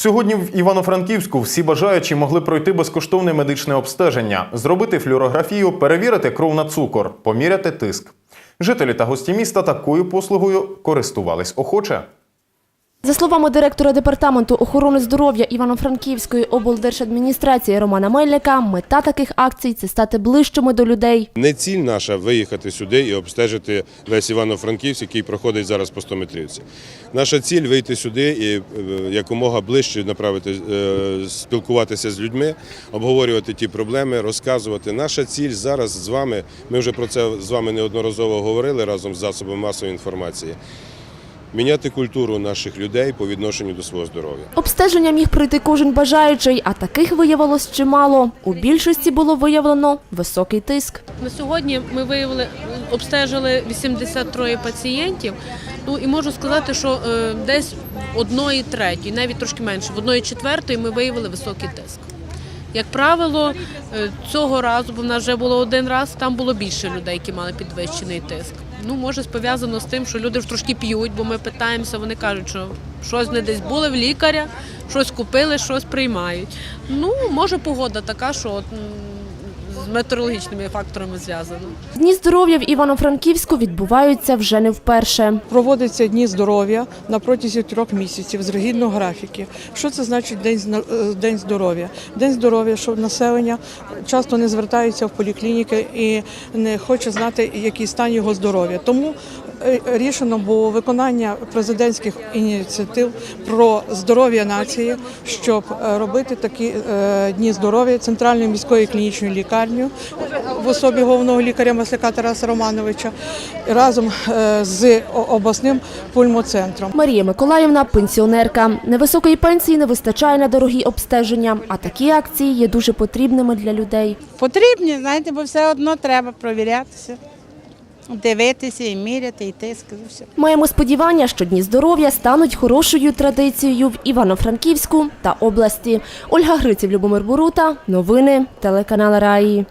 Сьогодні в Івано-Франківську всі бажаючі могли пройти безкоштовне медичне обстеження, зробити флюорографію, перевірити кров на цукор, поміряти тиск. Жителі та гості міста такою послугою користувались охоче. За словами директора департаменту охорони здоров'я Івано-Франківської облдержадміністрації Романа Мельника, мета таких акцій це стати ближчими до людей. Не ціль наша виїхати сюди і обстежити весь Івано-Франківськ, який проходить зараз по стометрівці. Наша ціль вийти сюди і е, якомога ближче направити, е, спілкуватися з людьми, обговорювати ті проблеми, розказувати. Наша ціль зараз з вами. Ми вже про це з вами неодноразово говорили разом з засобами масової інформації. Міняти культуру наших людей по відношенню до свого здоров'я. Обстеження міг прийти кожен бажаючий, а таких виявилось чимало. У більшості було виявлено високий тиск. На сьогодні ми виявили, обстежили 83 пацієнтів. Ну і можу сказати, що е, десь в одної третьої, навіть трошки менше, в одної четвертої ми виявили високий тиск. Як правило, е, цього разу, бо в нас вже було один раз, там було більше людей, які мали підвищений тиск. Ну, може, пов'язано з тим, що люди ж трошки п'ють, бо ми питаємося, вони кажуть, що щось не десь були в лікаря, щось купили, щось приймають. Ну, може, погода така, що от, з метеорологічними факторами зв'язано. Дні здоров'я в Івано-Франківську відбуваються вже не вперше. Проводиться дні здоров'я на протязі трьох місяців з регідного графіки. Що це значить день е, день здоров'я? День здоров'я, що населення часто не звертається в поліклініки і не хоче знати, який стан його здоров'я. Тому рішено було виконання президентських ініціатив про здоров'я нації, щоб е, робити такі е, дні здоров'я центральною міською клінічною лікарнею в особі головного лікаря Масляка Тараса Романовича разом е, з обласним пульмоцентром. Марія Миколаївна пенсіонерка. Невисокої пенсії не вистачає на дорогі обстеження, а такі акції є дуже потрібними для людей. Потрібні, знаєте, бо все одно треба провірятися, дивитися і міряти, і тиск, і все. Маємо сподівання, що дні здоров'я стануть хорошою традицією в Івано-Франківську та області. Ольга Гриців, Любомир Бурута. Новини телеканал Раї.